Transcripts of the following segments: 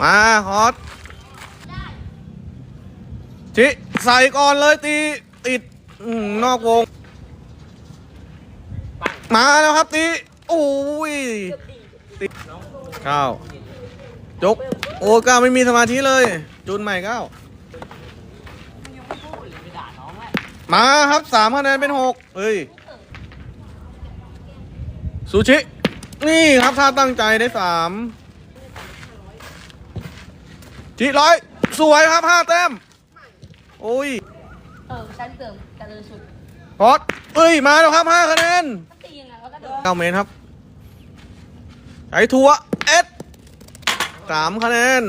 มาคอสจิใส่ก่อนเลยตีติดนอกวง มาแล้วครับตีโอ้ยติดเก้าจกโอ้เก้าไม่มีสมาธิเลย จุนใหม่เก้ามาครับสามคะแนนเป็นหกเฮ้ยซูชิ นี่ครับถ้าตั้งใจได้สาม จิร้อยสวยครับห้าแต้มโอ้ยเออชั้นเติมเจริญสุดพอดเอ้ยมาแล้วครับห้าคะแนนถ้าตียังไงแล้วก็โดนเก้าเมตรครับไอทัวเอสสามคะแนน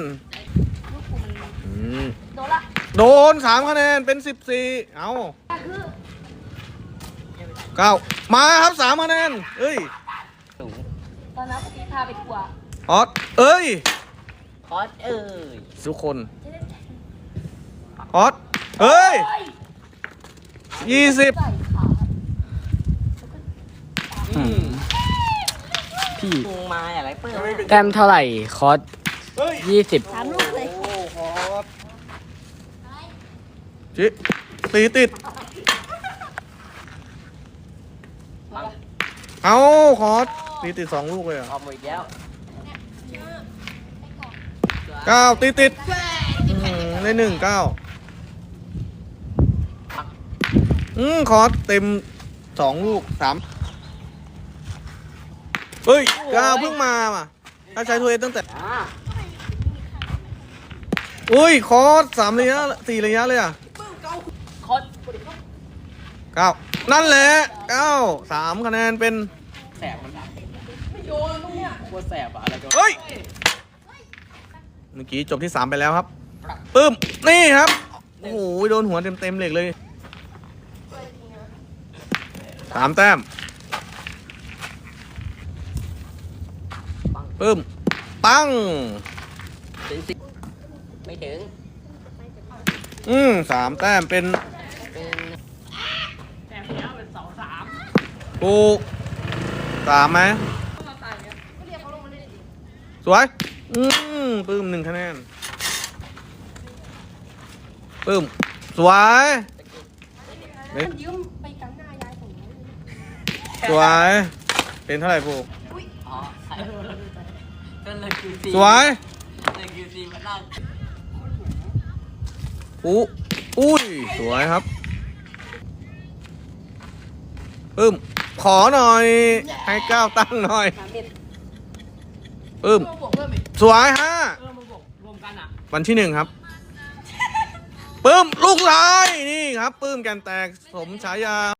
ลูกกูมันอืมโดนละโดนสามคะแนนเป็นสิบสี่เอาคือเก้ามาครับสามคะแนนเอ้ยตอนนั้นพี่พาไปทัวร์พอดเอ้ย คอสเอ้ยทุกคนพอดเอ้ยเฮ้ยยี่สิบใส่ขาพี่พุงมาอะไรเปิ้ลแต้มเท่าไหร่คอร์สเฮ้ยยี่สิบสามลูกเลยโอ้พอดจิตีติด เอาคอร์สตีติดสองลูกเลยเหรออะอกหมดอีกแล้ว เก้าตีติดอืมได้หนึ่งเก้าอืมคอร์สเต็มสองลูกสามเฮ้ยเก้าเพิ่งมาว่ะถ้าใช้ทัวร์เอสตั้งแต่อ่าอุ้ย คอร์สสามระยะสี่ระยะเลยอะคอสเก้านั่นแหละเก้าสามคะแนนเป็นแสบมันไม่โยนตรงเนี้ยโคตรแสบอะอะไรก็เฮ้ย เมื่อกี้จบที่สามไปแล้วครับปึ้ม นี่ครับ โอ้โห โดนหัวเต็มเต็มๆเหล็กเลยสามแต้มปึ้ม ปัง ถึงสิบไม่ถึงอืมสามแต้มเป็นเป็นถูกสามไหมสวย อืม ปึ้มหนึ่งคะแนนปึ้ม สวยเฮ้ยยืมไปกันหน้ายายผมสวย เป็นเท่าไหร่ปูอ๋อก็เลยคิวซีสวยเลยคิวซีมานั่งปูอุ้ย สวยครับปึ้ม ขอหน่อย ให้ก้าวตั้งหน่อยสาม เม็ดปึ้มบวกเพิ่มอีกสวยฮะเออมาบอกรวมกันอะวันที่หนึ่งครับปึ้มลูกลายนี่ครับปึ้มแกนแตกสมฉายา